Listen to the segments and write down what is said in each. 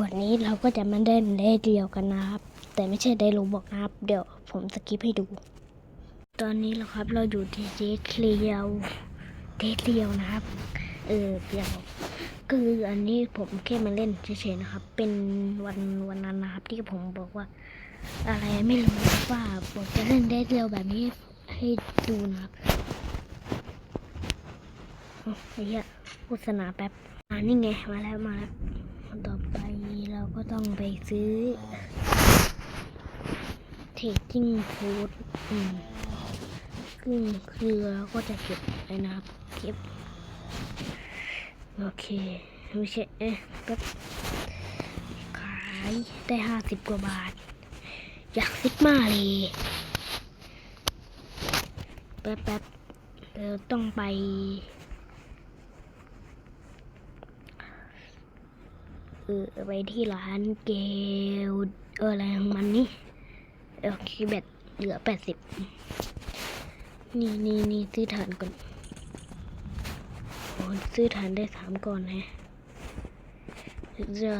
วันนี้เราก็จะมาเล่นเดทเดียวกันนะครับ แต่ไม่ใช่ได้รู้บอกนะครับ เดี๋ยวผมสกิปให้ดู ตอนนี้เราครับเราอยู่ที่เดทเดียวเดทเดียวนะครับ เออเดี๋ยวคืออันนี้ผมแค่มาเล่นเฉยๆนะครับ เป็นวันวันนั้นนะครับ ที่ผมบอกว่า อะไรไม่รู้ว่าผมจะเล่นเดทเดียวแบบนี้ให้ดูนะครับเอาไอ้เหี้ยโฆษณาแป๊บอ่านี่ไงมาแล้วมาแล้ว ต่อไปเราก็ต้องไปซื้อ เทจิ้งโค้ดอืมซึ่งคือเราก็จะเก็บไปนะครับ เก็บ โอเค ไม่ใช่เอ๊ะแป๊บขายได้ห้าสิบกว่าบาท อยากซิกมาเลยแป๊บแป๊บเราต้องไป เออไปที่ร้านเกลเอออะไรของมันนี่เออคีย์แบตเหลือแปดสิบนี่นี่นี่ซื้อฐานก่อนโอ้ซื้อฐานได้สามก่อนแฮะจะ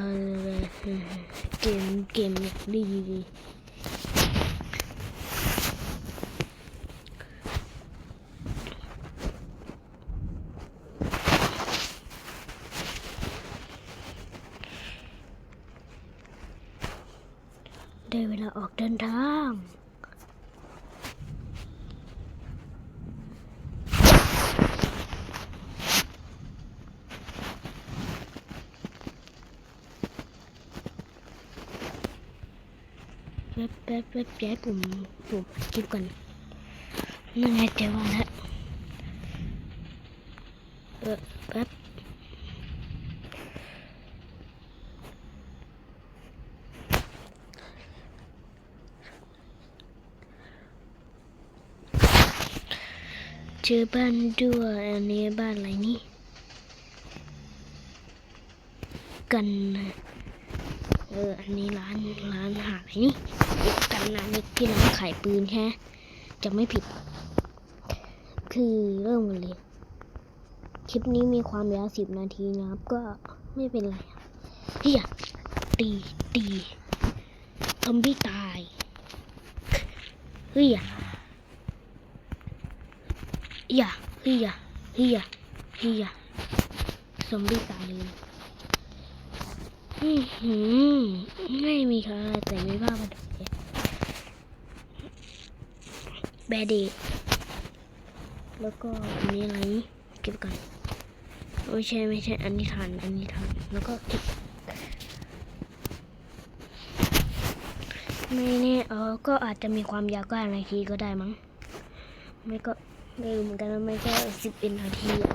เกมเกมดีดี ได้เวลาออกเดินทาง แป๊บแป๊บแป๊บแป๊บผมผมคลิปก่อนนั่นไงเจอว่าแล้วเออแป๊บ เจอบ้านด้วยอันนี้บ้านอะไรนี่กันเอออันนี้ร้านร้านหาอะไรนี่กันนานิกที่ร้านขายปืนแฮะจะไม่ผิด คือเริ่มกันเลยคลิปนี้มีความยาวสิบนาทีนะครับ ก็ไม่เป็นไรเฮียตีตีซอมบี้ตายเฮีย ฮียเฮียเฮียเฮียซอมบี้ตายเลยอือหือไม่มีค่ะแต่ไมีภามาดูแบดดี้แล้วก็อันนี้อะไรเก็บกันไม่ใช่ไม่ใช่อันนี้ทานอันนี้ทานแล้วก็เก็บไม่แน่เออก็อาจจะมีความยาวก็ห้านาทีก็ได้มั้งไม่ก็ ไม่รู้เหมือนกันนะไม่ก็สิบเอ็ดนาทีอะ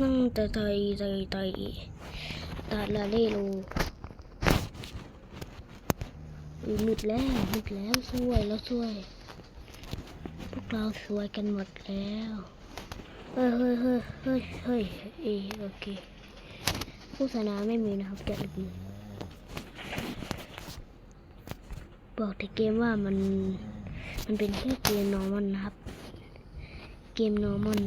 ตั้งแต่ไตไตไตตาลาเลโลอุ๊ยมิดแล้วมิดแล้วสวยแล้วสวย พวกเราสวยกันหมดแล้วเฮ้ยเฮ้ยเฮ้ยเฮ้ยเฮ้ยเอโอเคโฆษณาไม่มีนะครับแกะลึกมือ บอกแต่เกมว่ามันมันเป็นแค่เกมนอร์มอนนะครับ เกมนอร์มอน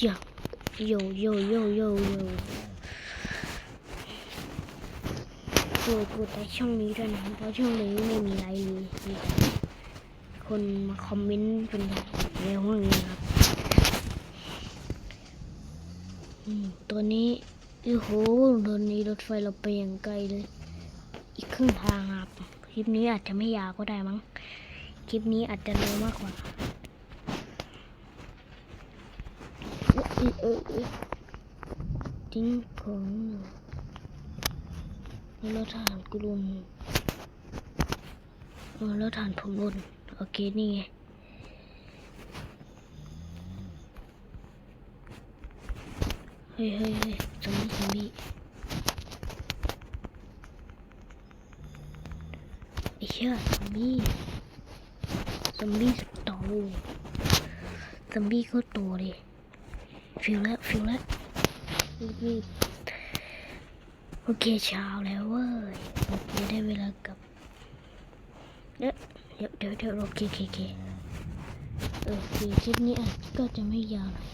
โยโยโยโยโยโยโปรดกดไลค์ช่องนี้ด้วยนะครับเพราะช่องนี้ไม่มีไลค์เลยมีคนมาคอมเมนต์เป็นในห้องนี้ครับอืม ตัวนี้โอ้โหตัวนี้รถไฟเราไปอย่างไกลเลย อีกครึ่งทางครับคลิปนี้อาจจะไม่ยาวก็ได้มั้ง คลิปนี้อาจจะเร็วมากกว่าเออทิ้งของอยู่แล้วฐานกูรุนเออแล้วฐานผมรุนโอเคนี่ไง เฮ้ยเฮ้ยเฮ้ยซอมบี้ซอมบี้ไอ้เชี่ยซอมบี้ซอมบี้สุดโตซอมบี้ก็โตเลยฟิลแล้วฟิลแล้วรีบโอเคเช้าแล้วเว้ยโอเคได้เวลากลับเดี๋ยวเดี๋ยวเดี๋ยวเดี๋ยวโอเคโอเคโอเคโอเคคลิปนี้อาจก็จะไม่ยาวหน่อย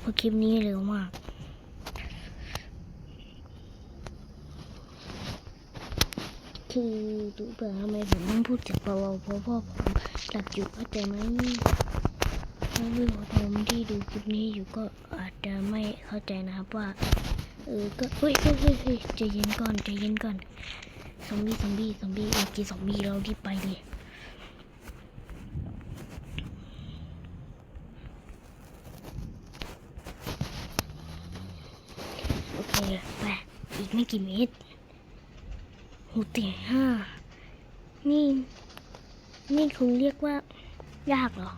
เพราะคลิปนี้เร็วมาก คือดูเปล่าทำไมผมต้องพูดจากเบาๆเพราะพ่อผมหลับอยู่เข้าใจไหมถ้าเพื่อนผมที่ดูคลิปนี้อยู่ก็อาจจะไม่เข้าใจนะครับว่า เออก็เฮ้ยเฮ้ยเฮ้ยใจเย็นก่อนใจเย็นก่อนซอมบี้ซอมบี้ซอมบี้เอกี้ซอมบี้เรารีบไปเลยโอเคไปอีกไม่กี่เมตร หูตีห้านี่ นี่คุณเรียกว่ายากเหรอ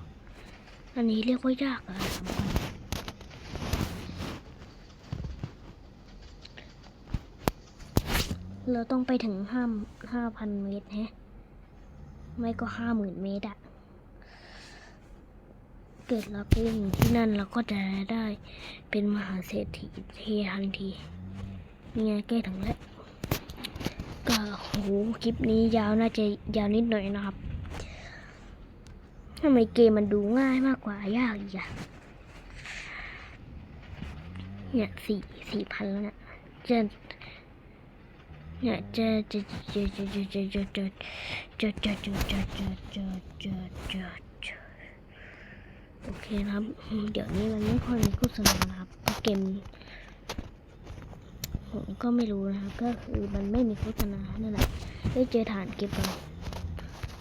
อันนี้เรียกว่ายากเหรอเราต้องไปถึงห้าห้าพันเมตรแฮะ ไม่ก็ห้าหมื่นเมตรอะเกิดเราไปถึงที่นั่นเราก็จะได้เป็นมหาเศรษฐีเททันที นี่ไงใกล้ถึงแล้ว ก็โหคลิปนี้ยาวน่าจะยาวนิดหน่อยนะครับทำไมเกมมันดูง่ายมากกว่ายากอีกอะเนี่ยสี่สี่พันแล้วเนี่ยจะเนี่ยจะจะจะจะจะจะจะจะจะจะจะจะจะจะจะจะจะโอเคครับ เดี๋ยวนี้มันไม่ค่อยมีโฆษณานะครับเกม ผมก็ไม่รู้นะครับ ก็คือมันไม่มีโฆษณานั่นแหละได้เจอฐานเก็บก่อน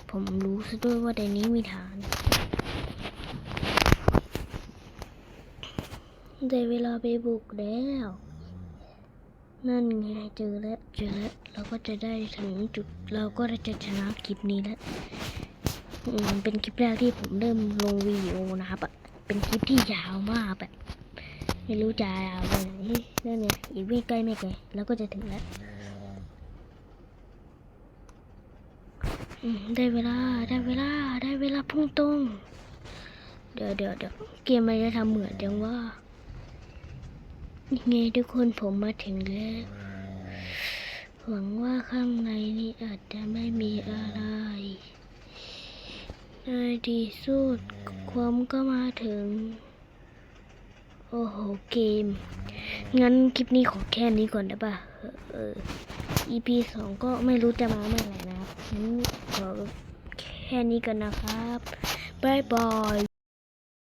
ผมรู้ซะด้วยว่าในนี้มีฐาน ได้เวลาไปบุกแล้ว นั่นไงเจอแล้วเจอแล้วเราก็จะได้ถึงจุดเราก็จะชนะคลิปนี้แล้วอืมเป็นคลิปแรกที่ผมเริ่มลงวิดีโอนะครับเป็นคลิปที่ยาวมากแบบ ไม่รู้จะเอาไปไหนนั่นเนี่ยอีกไม่ใกล้ไม่ไกลแล้วก็จะถึงแล้วได้เวลาได้เวลาได้เวลาพุ่งตรงเดี๋ยวเดี๋ยวเดี๋ยวเกมมันจะทำเหมือนจังว่านี่ไงทุกคนผมมาถึงแล้ว หวังว่าข้างในนี้อาจจะไม่มีอะไรในที่สุดความก็มาถึง โอ้โห เกม งั้นคลิปนี้ขอแค่นี้ก่อนได้ป่ะ เออ EP สองก็ไม่รู้จะมาเมื่อไหร่นะครับงั้นขอแค่นี้กันนะครับบ๊ายบาย